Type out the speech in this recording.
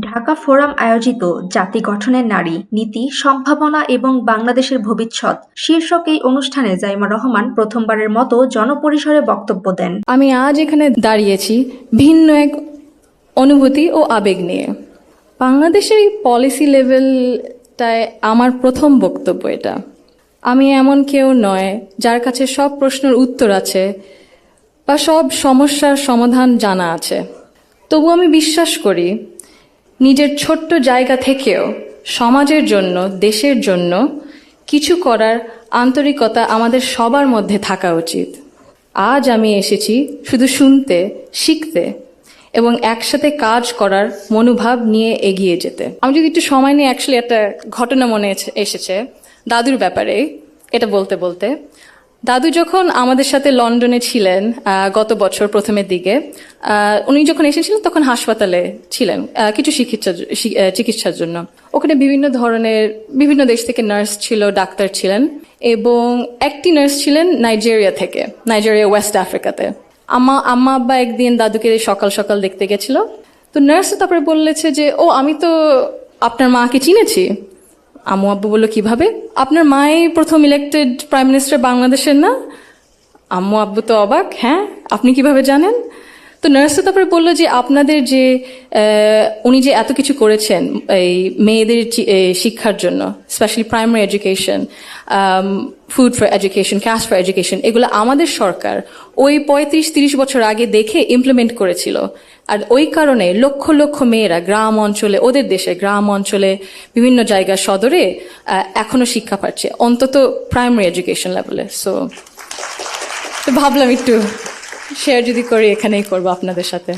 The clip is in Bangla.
ঢাকা ফোরাম আয়োজিত জাতি গঠনের নারী নীতি, সম্ভাবনা এবং বাংলাদেশের ভবিষ্যৎ শীর্ষক এই অনুষ্ঠানে জাইমা রহমান প্রথমবারের মতো জনপরিসরে বক্তব্য দেন। আমি আজ এখানে দাঁড়িয়েছি ভিন্ন এক অনুভূতি ও আবেগ নিয়ে। বাংলাদেশের পলিসি লেভেলটায় আমার প্রথম বক্তব্য এটা। আমি এমন কেউ নয় যার কাছে সব প্রশ্নের উত্তর আছে বা সব সমস্যার সমাধান জানা আছে। তবু আমি বিশ্বাস করি নিজের ছোট্ট জায়গা থেকেও সমাজের জন্য, দেশের জন্য কিছু করার আন্তরিকতা আমাদের সবার মধ্যে থাকা উচিত। আজ আমি এসেছি শুধু শুনতে, শিখতে এবং একসাথে কাজ করার মনোভাব নিয়ে এগিয়ে যেতে। আমি যদি একটু সময় নিয়ে অ্যাকচুয়ালি একটা ঘটনা মনে এসেছে। দাদুর ব্যাপারে এটা বলতে বলতে। দাদু যখন আমাদের সাথে লন্ডনে ছিলেন গত বছর প্রথমের দিকে উনি যখন এসেছিলেন তখন হাসপাতালে ছিলেন কিছু চিকিৎসা চিকিৎসার জন্য। ওখানে বিভিন্ন ধরনের, বিভিন্ন দেশ থেকে নার্স ছিল, ডাক্তার ছিলেন এবং একটি নার্স ছিলেন নাইজেরিয়া থেকে, নাইজেরিয়া ওয়েস্ট আফ্রিকাতে। আম্মা আম্মা আব্বা একদিন দাদুকে সকাল সকাল দেখতে গেছিল। তো নার্স তারপরে বললেছে যে, ও, আমি তো আপনার মাকে চিনেছি। আম্মু আব্বু বলল, কীভাবে? আপনার মাই প্রথম ইলেক্টেড প্রাইম মিনিস্টার বাংলাদেশের না? আম্মু আব্বু তো অবাক হ্যাঁ? আপনি কীভাবে জানেন? তো নার্স তারপরে বলল যে আপনাদের যে উনি যে এত কিছু করেছেন এই মেয়েদের শিক্ষার জন্য specially primary education food for education cash for education এগুলো আমাদের সরকার ওই পঁয়ত্রিশ তিরিশ বছর আগে দেখে ইমপ্লিমেন্ট করেছিল। আর ওই কারণে লক্ষ লক্ষ মেয়েরা গ্রাম অঞ্চলে, ওদের দেশে গ্রাম অঞ্চলে, বিভিন্ন জায়গা সদরে এখনও শিক্ষা পাচ্ছে, অন্তত প্রাইমারি এডুকেশন লেভেলে সো ভাবলাম একটু শেয়ার যদি করি এখানেই করব আপনাদের সাথে।